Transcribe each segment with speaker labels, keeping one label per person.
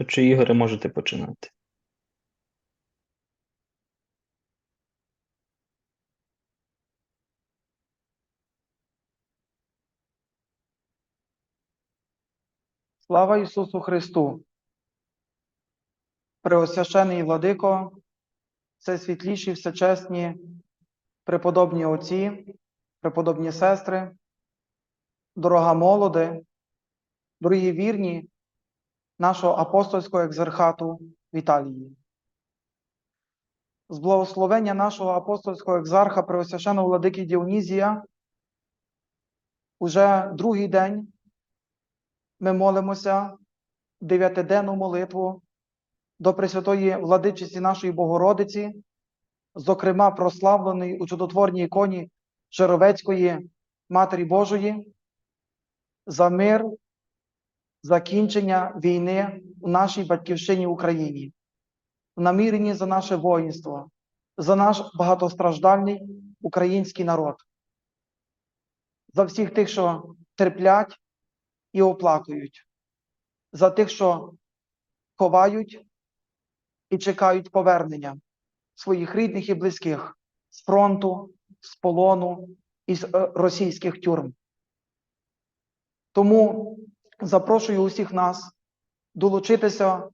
Speaker 1: Отче Ігоре, можете починати.
Speaker 2: Слава Ісусу Христу! Преосвящений владико, всесвітліші, всечесні, преподобні отці, преподобні сестри, дорога молоде, дорогі вірні нашого апостольського екзархату в Італії. З благословення нашого апостольського екзарха Преосвященого владики Діонізія уже другий день ми молимося дев'ятиденну молитву до Пресвятої владичиці нашої Богородиці, зокрема прославленої у чудотворній іконі Жировецької Матері Божої, за мир, закінчення війни у нашій батьківщині Україні, в наміренні за наше воїнство, за наш багатостраждальний український народ, за всіх тих, що терплять і оплакують, за тих, що ховають і чекають повернення своїх рідних і близьких з фронту, з полону і е, російських тюрм. Тому запрошую усіх нас долучитися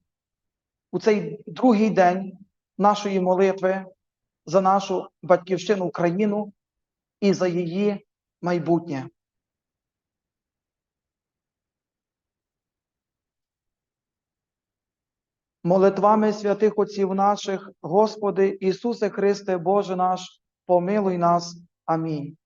Speaker 2: у цей другий день нашої молитви за нашу батьківщину Україну і за її майбутнє. Молитвами святих отців наших, Господи Ісусе Христе, Боже наш, помилуй нас. Амінь.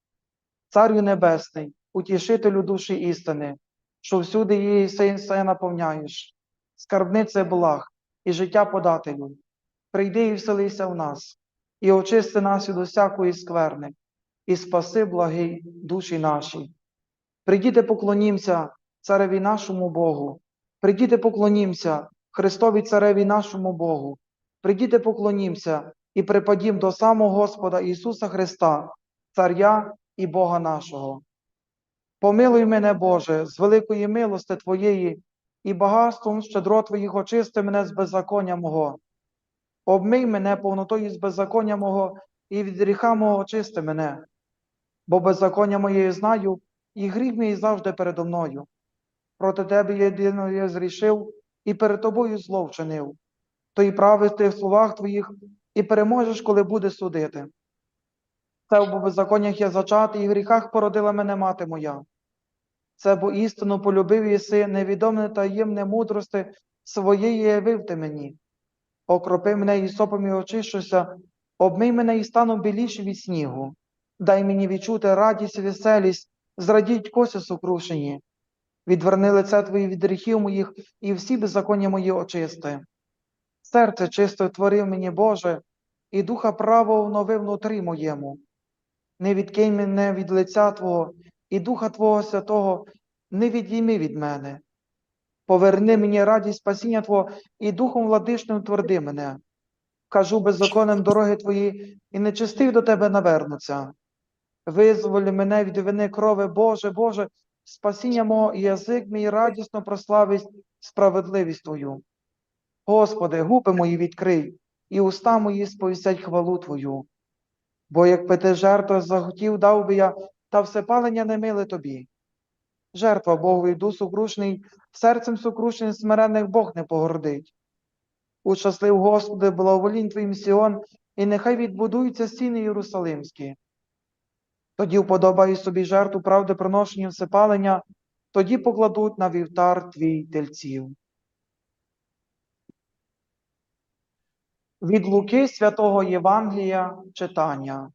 Speaker 2: Царю Небесний, утішителю душі істини, що всюди її син все наповняєш, скарбнице благ і життя подателю, прийди і вселися в нас, і очисти нас від усякої скверни, і спаси благий душі наші. Прийдіте поклонімся цареві нашому Богу, прийдіте поклонімся Христові Цареві нашому Богу. Прийдіте поклонімся і припадім до самого Господа Ісуса Христа, Царя і Бога нашого. Помилуй мене, Боже, з великої милости Твоєї і багатством щедро Твоїх очисти мене з беззаконня мого. Обмий мене повнотою з беззаконня мого і від гріха мого очисти мене, бо беззаконня моє знаю, і гріх мій завжди передо мною. Проти Тебе єдино я зрішив, і перед тобою зло вчинив, то і правий ти в словах твоїх, і переможеш, коли буде судити. Це бо в беззаконнях я зачати, і в гріхах породила мене мати моя. Це бо істину полюбив єси, невідоме таємне мудрости своєї явив ти мені. Окропи мене і сопом і очищуся, обмий мене і стану біліші від снігу. Дай мені відчути радість і веселість, зрадіть коси сукрушені. Відверни лице Твої від гріхів моїх і всі беззаконня мої очисти. Серце чисте творив мені, Боже, і духа право вновив внутрі моєму. Не відкинь мене від лиця Твого, і Духа Твого Святого не відійми від мене. Поверни мені радість спасіння Твого і Духом владичним тверди мене. Кажу беззаконним дороги Твої, і нечистив до Тебе навернуться. Визволь мене від вини крови, Боже, Боже, спасіння мого язик мій радісно прославить справедливість Твою. Господи, губи мої відкрий, і уста мої сповістять хвалу Твою. Бо як би ти жертву захотів, дав би я, та всепалення не миле тобі. Жертва Богу йду сукрушний, серцем сукрушним смиренних Бог не погордить. Ущаслив, Господи, благоволінь Твоїм Сіон, і нехай відбудуються стіни Єрусалимські. Тоді вподобаю собі жертву правди приношення всепалення, тоді покладуть на вівтар твій тельців. Від Луки святого Євангелія читання.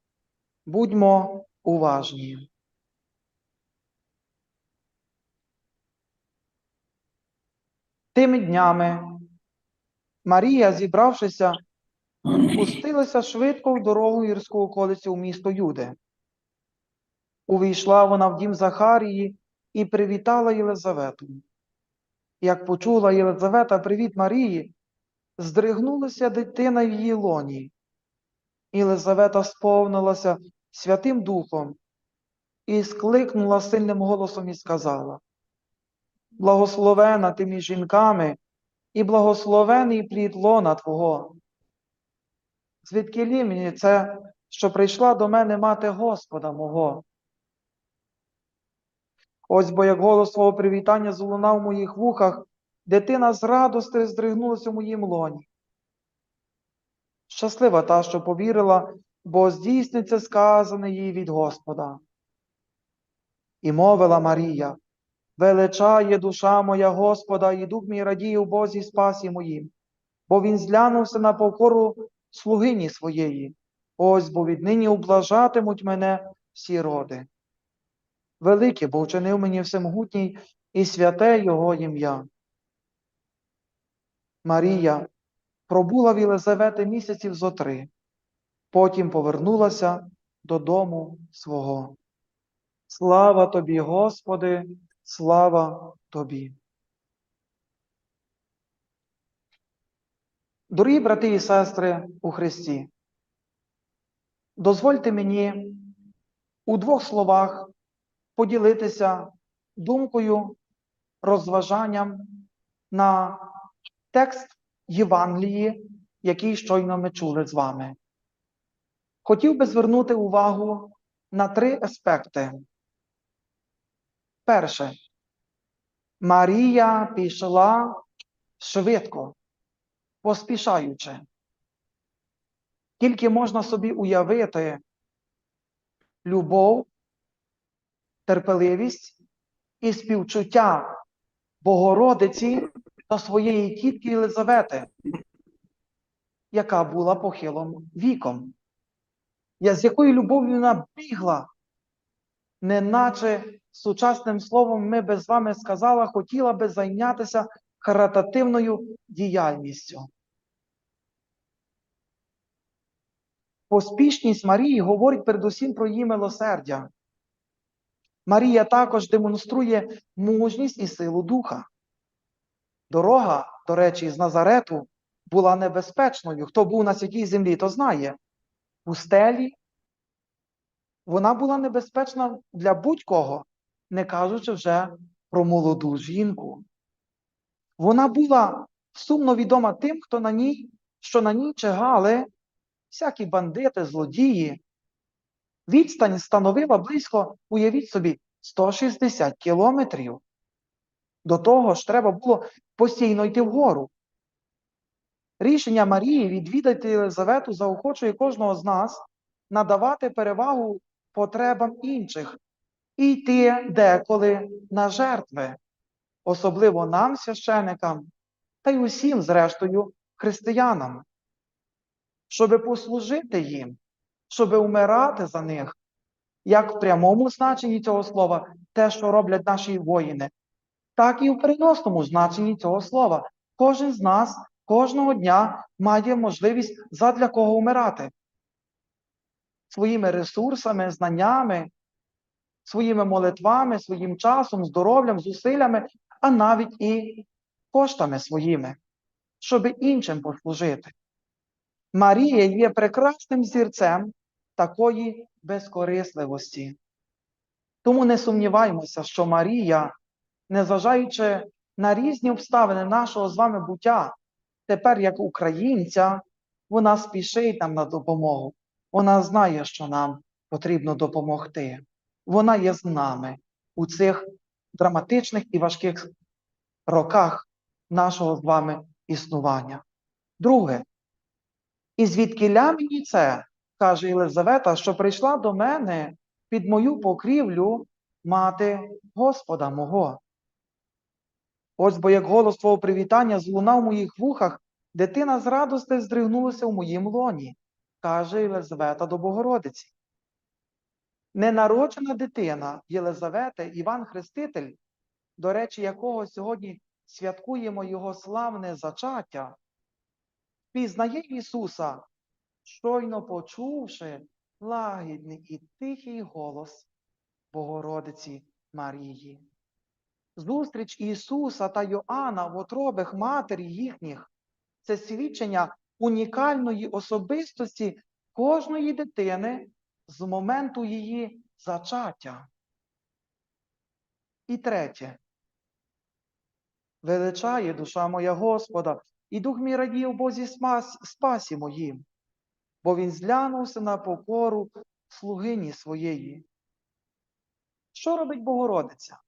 Speaker 2: Будьмо уважні. Тими днями Марія, зібравшися, пустилася швидко в дорогу гірську околицю у місто Юде. Увійшла вона в дім Захарії і привітала Єлизавету. Як почула Єлизавета привіт Марії, здригнулася дитина в її лоні. Єлизавета сповнилася Святим Духом і скликнула сильним голосом і сказала: Благословена ти між жінками і благословений плід лона Твого. Звідки мені це, що прийшла до мене мати Господа мого? Ось бо як голос Твого привітання залунав в моїх вухах, дитина з радости здригнулася в моїм лоні. Щаслива та, що повірила, бо здійсниться сказане їй від Господа. І мовила Марія, величає душа моя Господа, і дух мій радіє у Бозі спасі моїм, бо він зглянувся на покору слугині своєї. Ось бо віднині ублажатимуть мене всі роди. Велике, бо вчинив мені всемогутній і святе Його ім'я. Марія пробула в Єлизавети місяців зо три, потім повернулася додому свого. Слава тобі, Господи, слава тобі. Дорогі брати і сестри у Христі, дозвольте мені у двох словах поділитися думкою, розважанням на текст Євангелії, який щойно ми чули з вами. Хотів би звернути увагу на три аспекти. Перше, Марія пішла швидко, поспішаючи. Тільки можна собі уявити любов, терпеливість і співчуття Богородиці до своєї тітки Єлизавети, яка була похилим віком, Я- з якою любов'ю вона бігла, неначе сучасним словом ми би з вами сказала, хотіла би зайнятися харатативною діяльністю. Поспішність Марії говорить передусім про її милосердя. Марія також демонструє мужність і силу духа. Дорога, до речі, з Назарету була небезпечною. Хто був на святій землі, то знає. Пустелі вона була небезпечна для будь-кого, не кажучи вже про молоду жінку. Вона була сумно відома тим, хто на ній, що на ній чигали всякі бандити, злодії. Відстань становила близько, уявіть собі, 160 кілометрів. До того ж, треба було постійно йти вгору. Рішення Марії відвідати Єлизавету заохочує кожного з нас надавати перевагу потребам інших і йти деколи на жертви, особливо нам, священикам, та й усім, зрештою, християнам, щоби послужити їм, щоби умирати за них, як в прямому значенні цього слова, те, що роблять наші воїни, так і в переносному значенні цього слова. Кожен з нас кожного дня має можливість задля кого вмирати. Своїми ресурсами, знаннями, своїми молитвами, своїм часом, здоров'ям, зусиллями, а навіть і коштами своїми, щоби іншим послужити. Марія є прекрасним зірцем такої безкорисливості. Тому не сумніваймося, що Марія, незважаючи на різні обставини нашого з вами буття, тепер як українця, вона спішить нам на допомогу. Вона знає, що нам потрібно допомогти. Вона є з нами у цих драматичних і важких роках нашого з вами існування. Друге, і звідкиля мені це, каже Єлизавета, що прийшла до мене під мою покрівлю мати Господа мого. Ось бо як голос твого привітання злунав в моїх вухах, дитина з радости здригнулася в моїм лоні, каже Єлизавета до Богородиці. Ненароджена дитина Єлизавети, Іван Хреститель, до речі, якого сьогодні святкуємо його славне зачаття, пізнає Ісуса, щойно почувши лагідний і тихий голос Богородиці Марії. Зустріч Ісуса та Йоанна в отробах матері їхніх це свідчення унікальної особистості кожної дитини з моменту її зачаття. І третє. Величає душа моя Господа, і дух мій радіє в Бозі спас, спасі моїм, бо він зглянувся на покору слугині своєї. Що робить Богородиця?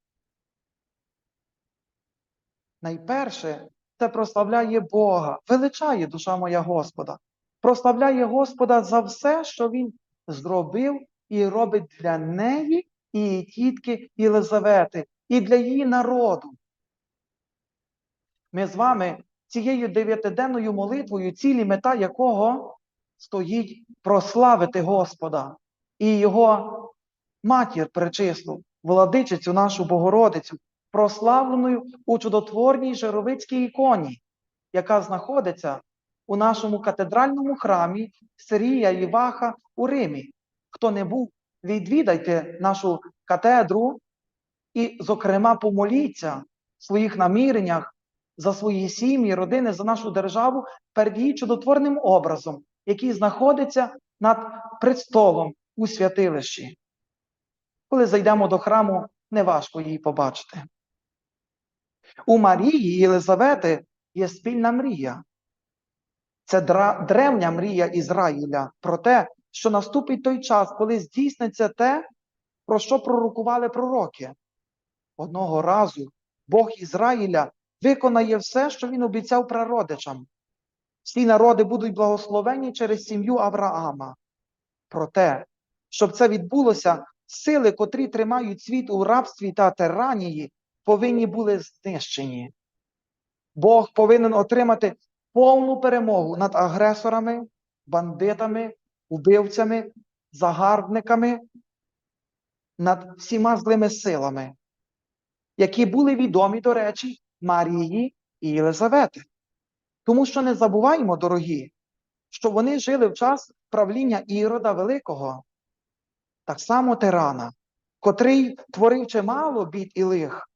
Speaker 2: Найперше, це прославляє Бога, величає душа моя Господа, прославляє Господа за все, що Він зробив і робить для неї і її тітки Єлизавети, і для її народу. Ми з вами цією дев'ятиденною молитвою, цілі мета якого стоїть прославити Господа і Його матір пречислу, владичицю нашу Богородицю, прославленою у чудотворній Жировицькій іконі, яка знаходиться у нашому катедральному храмі Сирія Іваха у Римі. Хто не був, відвідайте нашу катедру і, зокрема, помоліться в своїх наміреннях за свої сім'ї, родини, за нашу державу перед її чудотворним образом, який знаходиться над престолом у святилищі. Коли зайдемо до храму, неважко її побачити. У Марії і Єлизавети є спільна мрія. Це древня мрія Ізраїля про те, що наступить той час, коли здійсниться те, про що пророкували пророки. Одного разу Бог Ізраїля виконає все, що він обіцяв прародичам. Всі народи будуть благословені через сім'ю Авраама. Проте, щоб це відбулося, сили, котрі тримають світ у рабстві та тиранії, повинні були знищені. Бог повинен отримати повну перемогу над агресорами, бандитами, убивцями, загарбниками, над всіма злими силами, які були відомі, до речі, Марії і Єлизавети. Тому що не забуваємо, дорогі, що вони жили в час правління Ірода Великого, так само тирана, котрий творив чимало бід і лих.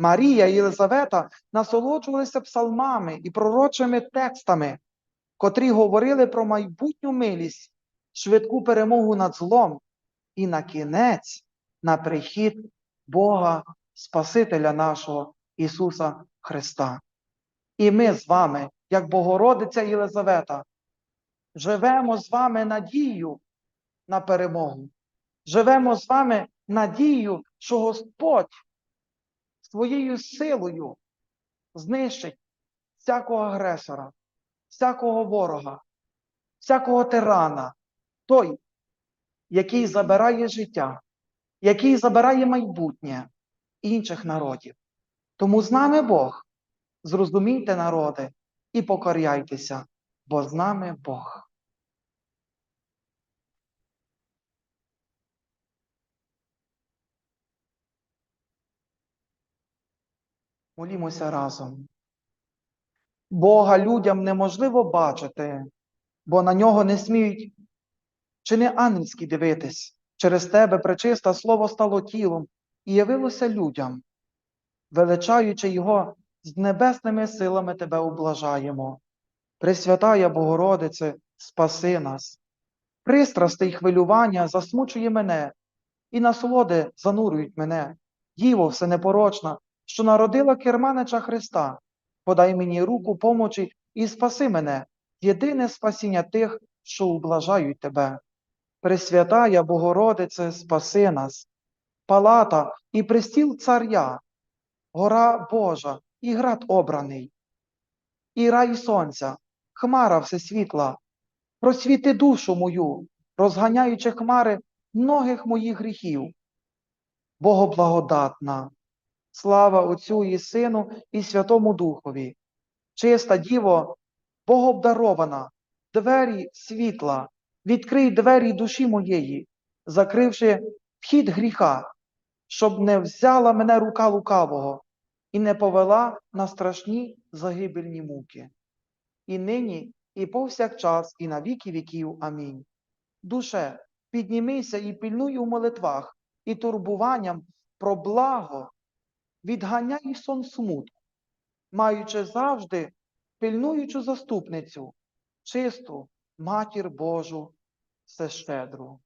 Speaker 2: Марія і Єлизавета насолоджувалися псалмами і пророчими текстами, котрі говорили про майбутню милість, швидку перемогу над злом і на кінець на прихід Бога, Спасителя нашого Ісуса Христа. І ми з вами, як Богородиця Єлизавета, живемо з вами надією на перемогу. Живемо з вами надією, що Господь своєю силою знищить всякого агресора, всякого ворога, всякого тирана, той, який забирає життя, який забирає майбутнє інших народів. Тому з нами Бог. Зрозумійте, народи, і покоряйтеся, бо з нами Бог. Молімося разом. Бога людям неможливо бачити, бо на нього не сміють чи не ангельські дивитись. Через тебе пречисте слово стало тілом і явилося людям. Величаючи його, з небесними силами тебе облажаємо. Пресвятая Богородице, спаси нас. Пристрасти й хвилювання засмучує мене, і насолоди занурюють мене. Діво всенепорочна, що народила керманича Христа, подай мені руку помочі і спаси мене, єдине спасіння тих, що ублажають тебе. Пресвятая Богородице, спаси нас, палата і престіл царя, гора Божа і град обраний, і рай сонця, хмара всесвітла, просвіти душу мою, розганяючи хмари многих моїх гріхів. Богоблагодатна, слава Отцю і Сину і Святому Духові, чиста Діво, Богобдарована, двері світла, відкрий двері душі моєї, закривши вхід гріха, щоб не взяла мене рука лукавого і не повела на страшні загибельні муки. І нині, і повсякчас, і на віки віків. Амінь. Душе, піднімися і пильнуй у молитвах, і турбуванням про благо, відганяй сон смутку, маючи завжди пильнуючу заступницю, чисту матір Божу, всещедру.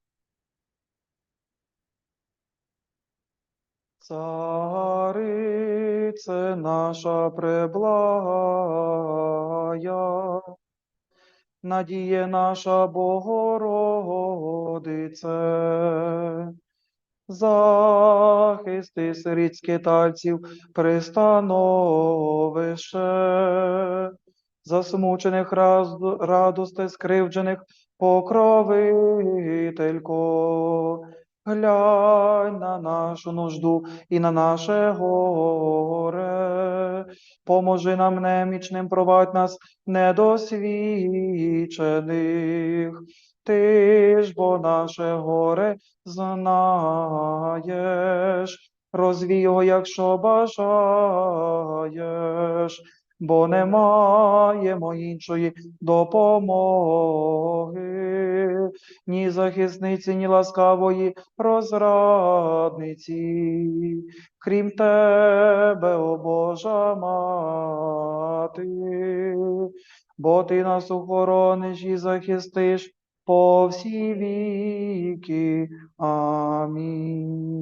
Speaker 2: Царице наша преблагая, надіє наша Богородице, захисти сиріт скитальців, пристановище, засмучених радости скривджених, покровителько, глянь на нашу нужду і на наше горе, поможи нам немічним, провадь нас недосвідчених. Ти ж бо наше горе знаєш, розвій його, якщо бажаєш, бо не маємо іншої допомоги, ні захисниці, ні ласкавої розрадниці, крім тебе, о Божа мати, бо ти нас охорониш і захистиш по всі віки. Амінь.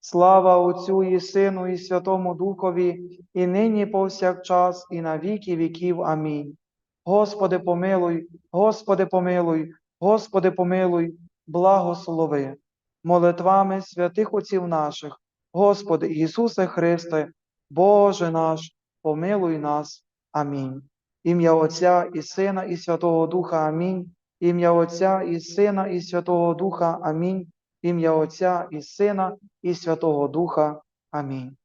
Speaker 2: Слава Отцю і Сину, і Святому Духові, і нині повсякчас, і на віки віків. Амінь. Господи, помилуй, Господи, помилуй, Господи, помилуй, благослови. Молитвами святих отців наших, Господи Ісусе Христе, Боже наш, помилуй нас. Амінь. Ім'я Отця і Сина, і Святого Духа. Амінь. Ім'я Отця і Сина, і Святого Духа. Амінь. Ім'я Отця і Сина, і Святого Духа. Амінь.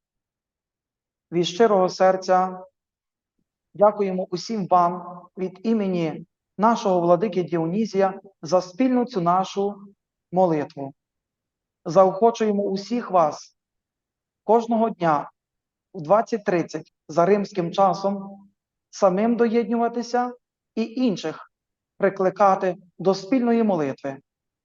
Speaker 2: Від щирого серця дякуємо усім вам від імені нашого владики Діонізія за спільну цю нашу молитву. Заохочуємо усіх вас кожного дня в 20.30 за римським часом самим доєднюватися і інших прикликати до спільної молитви,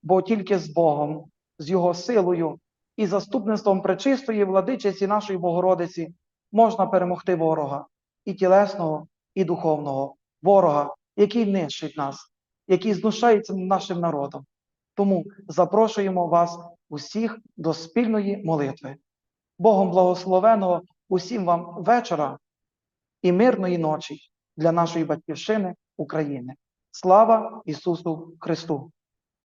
Speaker 2: бо тільки з Богом, з Його силою і заступництвом пречистої владичиці нашої Богородиці можна перемогти ворога і тілесного, і духовного, ворога, який нищить нас, який знущається нашим народом. Тому запрошуємо вас усіх до спільної молитви. Богом благословеного усім вам вечора і мирної ночі для нашої батьківщини України. Слава Ісусу Христу!